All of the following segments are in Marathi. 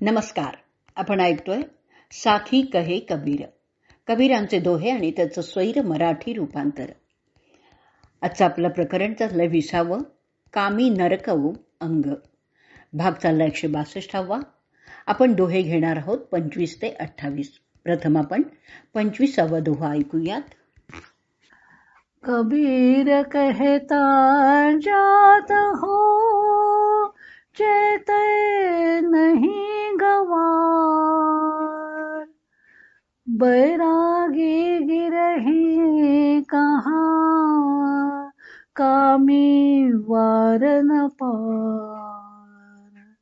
नमस्कार. आपण ऐकतोय साखी कहे कबीर. कबीरांचे दोहे आणि त्याचं स्वैर मराठी रूपांतर. आजचं आपलं प्रकरण चाललंय विसावं कामी नरकवू अंग. भाग चालला एकशे बासष्टावा. आपण दोहे घेणार आहोत पंचवीस ते अठ्ठावीस. प्रथम आपण पंचवीसावा दोहा ऐकूयात. कबीर कहता जात हो चेत नहीं गवार। बैरागी गिरही कहाँ? कामी वार न पार।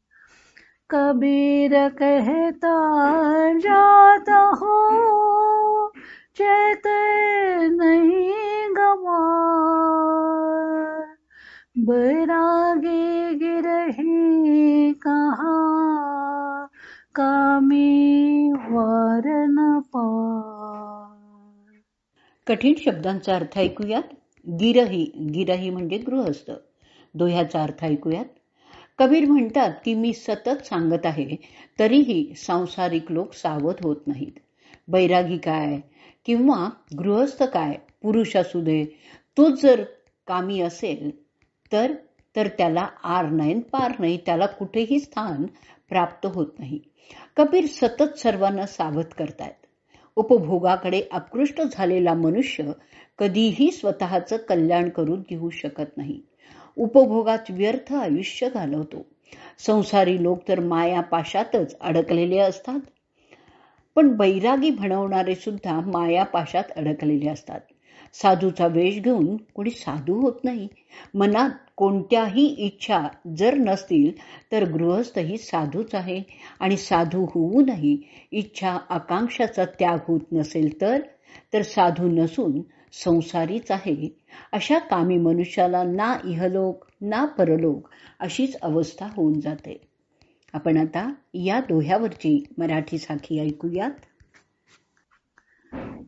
कबीर कहता, जात हो, चेत नहीं गवार। बैरागी गिरही कहा? कामी पार. कठीण शब्दांचा अर्थ ऐकूयात. गिरही गिरही म्हणजे गृहस्थ. दोह्याचा अर्थ ऐकूयात. कबीर म्हणतात की मी सतत सांगत आहे तरीही सांसारिक लोक सावध होत नाहीत. बैरागी काय? किंवा गृहस्थ काय? पुरुष असू दे तोच जर कामी असेल तर तर त्याला आर नाही पार नाही त्याला कुठेही स्थान प्राप्त होत नाही. कबीर सतत सर्वांना सावध करतायत उपभोगाकडे आकृष्ट झालेला मनुष्य कधीही स्वतःचं कल्याण करून घेऊ शकत नाही. उपभोगात व्यर्थ आयुष्य घालवतो. संसारी लोक तर मायापाशातच अडकलेले असतात. पण बैरागी म्हणवणारे सुद्धा मायापाशात अडकलेले असतात. साधूचा वेश घेऊन कोणी साधू होत नाही. मनात कोणत्याही इच्छा जर नसतील तर गृहस्थही साधूच आहे. आणि साधू होऊनही इच्छा आकांक्षाचा त्याग होत नसेल तर तर साधू नसून संसारीच आहे. अशा कामी मनुष्याला ना इहलोक ना परलोक अशीच अवस्था होऊन जाते. आपण आता या दोह्यावरची मराठी साखी ऐकूयात.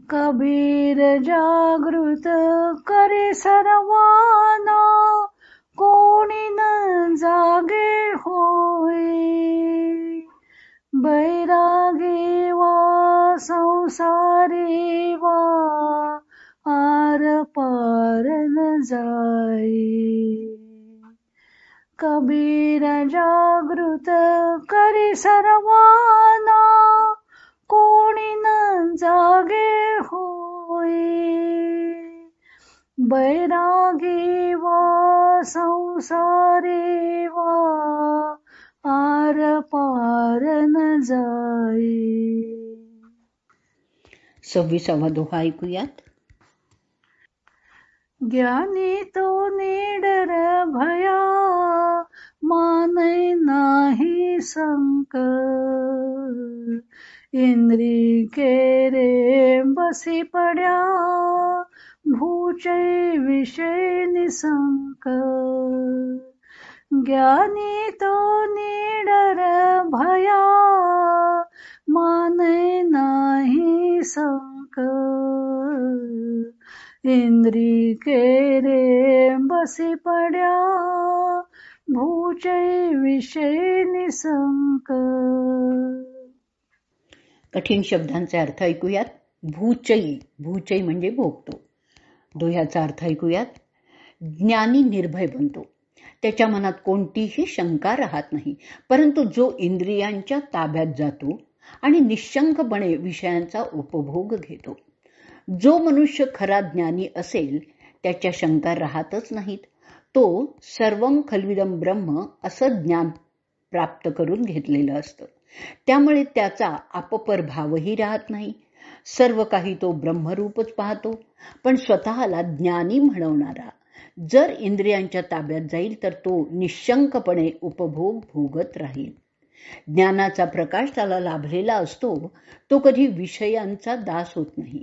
कबीर जागृत करे सर्वाना. कोणी न जागे होय? बैरागे वा संसारे वा आर पार न जाई. कबीर जागृत करी सर्वाना कोणी न जागे होई बैरागी वा संसारी वा आर पार न जाई. सव्वीसावा दोहा ऐकूयात. ज्ञानी तो निडर भया माने नाही संक इंद्री के रे बसी पड्या भूचै विषय निसंक ज्ञानी तो निडर भया माने नाही संक इंद्री के रे बसी पड्या भूचै विषय निसंक कठीण शब्दांचे अर्थ ऐकूयात. भूचई भूचई म्हणजे भोगतो. दोह्याचा अर्थ ऐकूयात. ज्ञानी निर्भय बनतो. त्याच्या मनात कोणतीही शंका राहत नाही. परंतु जो इंद्रियांच्या ताब्यात जातो आणि निशंकपणे विषयांचा उपभोग घेतो. जो मनुष्य खरा ज्ञानी असेल त्याच्या शंका राहतच नाहीत. तो सर्वम खलविदम ब्रह्म असं ज्ञान प्राप्त करून घेतलेलं असतं. त्यामुळे त्याचा अपपरभावही राहत नाही. सर्व काही तो ब्रह्मरूपच पाहतो. पण स्वतःला ज्ञानी म्हणवणारा जर इंद्रियांच्या ताब्यात जाईल तर तो निशंकपणे उपभोग भोगत राहील. ज्ञानाचा प्रकाश त्याला लाभलेला असतो तो कधी विषयांचा दास होत नाही.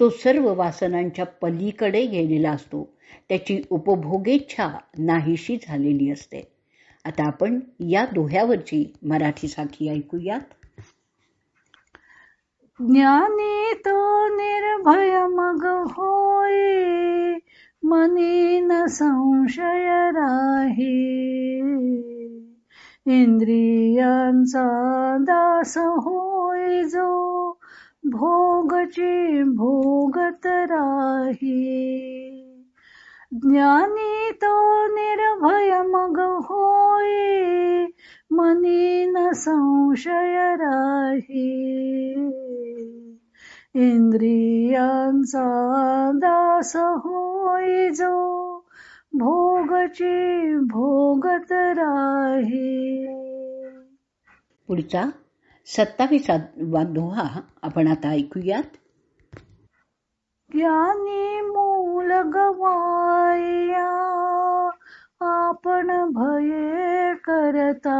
तो सर्व वासनांच्या पलीकडे गेलेला असतो. त्याची उपभोगेच्छा नाहीशी झालेली असते. आता आपण या दोह्यावरची मराठीसाठी ऐकूयात. ज्ञानी तो निर्भय मग होय मनी न संशय राही. इंद्रियांचा दास होय जो भोगची भोगत राही. ज्ञानी तो निर्भय मग होय मनी न संशय राही. इंद्रियांचा दास होय जो भोगची भोगत राही. पुढचा सत्तावीसावा दोहा आपण आता ऐकूयात. ज्ञानी मूल गवाया आपण भये करता.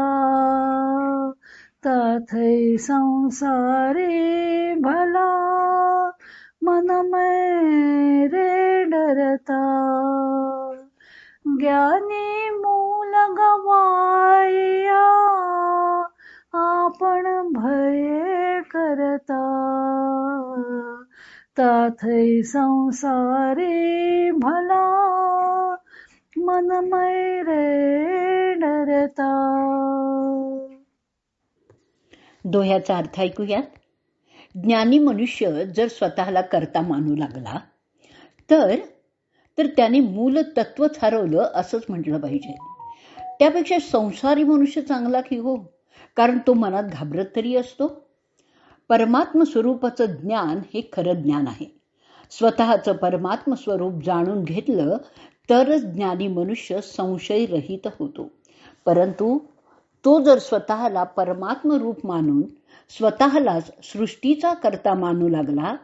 तथै संसारी भला मन रे डरता। ज्ञानी मूल गवाया आपण भय करता। ताथै संसारी भला मन रे डरता। दोह्याचा अर्थ ऐकूयात. ज्ञानी मनुष्य जर स्वतःला करता मानू लागला तर तर त्याने मूल तत्वच हरवलं असंच म्हटलं पाहिजे. त्यापेक्षा संसारी मनुष्य चांगला की हो? कारण तो मनात घाबरत तरी असतो. परमात्म स्वरूपाचं ज्ञान हे खरं ज्ञान आहे. स्वतःचं परमात्म स्वरूप जाणून घेतलं तरच ज्ञानी मनुष्य संशयरहित होतो. परंतु तो जर स्वतःला परमात्म रूप मानून स्वतःलाच सृष्टीचा करता मानू लागला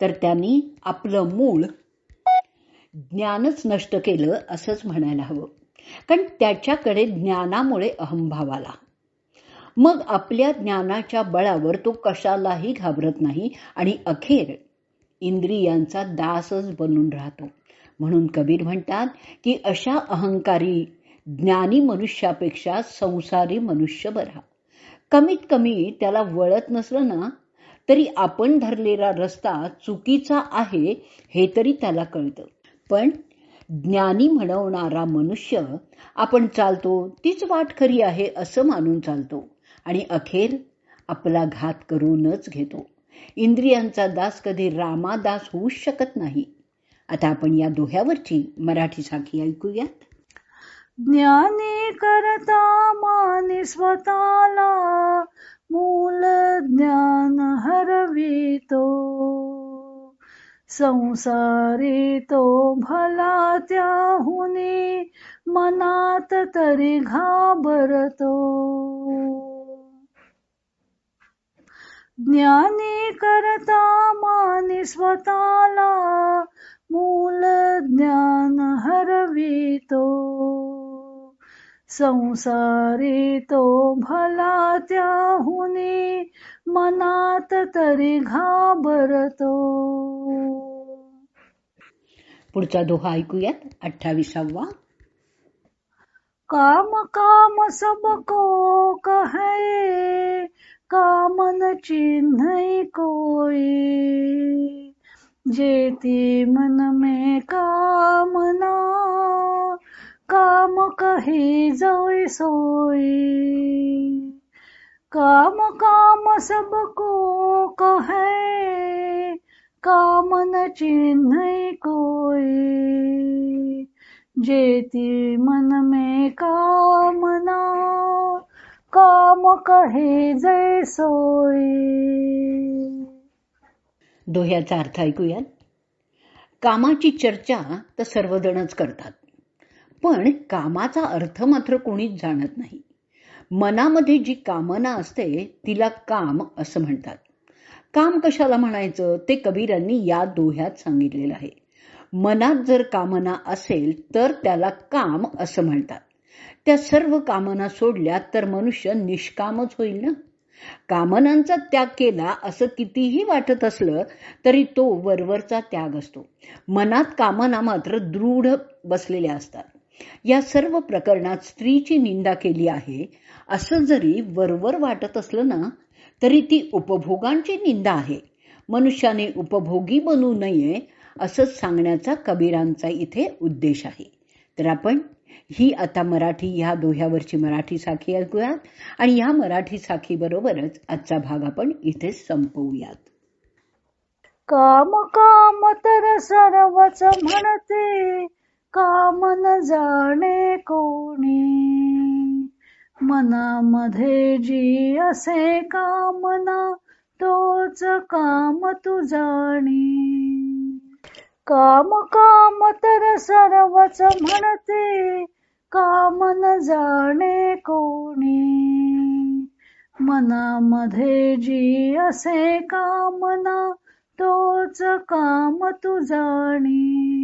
तर त्यांनी आपलं मूळ ज्ञानच नष्ट केलं असंच म्हणायला हवं. कारण त्याच्याकडे ज्ञानामुळे अहंभाव आला. मग आपल्या ज्ञानाच्या बळावर तो कशालाही घाबरत नाही आणि अखेर इंद्रियांचा दासच बनून राहतो. म्हणून कबीर म्हणतात की अशा अहंकारी ज्ञानी मनुष्यापेक्षा संसारी मनुष्य बरा. कमीत कमी त्याला वळत नसलं ना तरी आपण धरलेला रस्ता चुकीचा आहे हे तरी त्याला कळतं. पण ज्ञानी म्हणवणारा मनुष्य आपण चालतो तीच वाट खरी आहे असं मानून चालतो आणि अखेर आपला घात करूनच घेतो. इंद्रियांचा दास कधी रामादास होऊच शकत नाही. आता आपण या दोह्यावरची मराठी साखी ऐकूयात. ज्ञानी करता माने स्वतःला मूल ज्ञान हरवितो. संसारी तो भला त्याहुनी मनात तरी घाबरतो. ज्ञानी करता माने स्वतःला मूल ज्ञान हरवितो. संसारी तो भला त्याहुनी मनात तरी घाबरतो। पुढचा दोहा ऐकूयात अठ्ठावीसावा. काम काम सबको कहे कामन चिन्ह कोई जेती मन में कामना काम कही जोई सोई काम काम सबको कहे कामन चिन्ह कोई जेती मन में कामना काम कहे जय सोई दोह्याचा अर्थ ऐकूयात? कामाची चर्चा तर सर्वजणच करतात. पण कामाचा अर्थ मात्र कोणीच जाणत नाही. मनामध्ये जी कामना असते तिला काम असं म्हणतात. काम कशाला म्हणायचं? ते कबीरांनी या दोह्यात सांगितलेलं आहे. मनात जर कामना असेल तर त्याला काम असं म्हणतात. त्या सर्व कामना सोडल्या तर मनुष्य निष्कामच होईल ना? कामनांचा त्याग केला असं कितीही वाटत असलं तरी तो वरवरचा त्याग असतो. मनात कामना मात्र दृढ बसलेल्या असतात. या सर्व प्रकरणात स्त्रीची निंदा केली आहे. असं जरी वरवर वाटत असलं ना तरी ती उपभोगांची निंदा आहे. मनुष्याने उपभोगी बनू नये असंच सांगण्याचा कबीरांचा इथे उद्देश आहे. तर आपण ही आता मराठी ह्या दोह्यावरची मराठी साखी ऐकूयात. आणि ह्या मराठी साखीबरोबरच आजचा भाग आपण इथे संपवूयात. काम काम तर सर्वच म्हणते. काम जाणे कोणी? मनामध्ये जी असे कामना तोच काम तू जाणी. काम काम तर सर्वच म्हणते काम जाणे कोणी? मनामध्ये जी असे कामना तोच काम तू जाणी.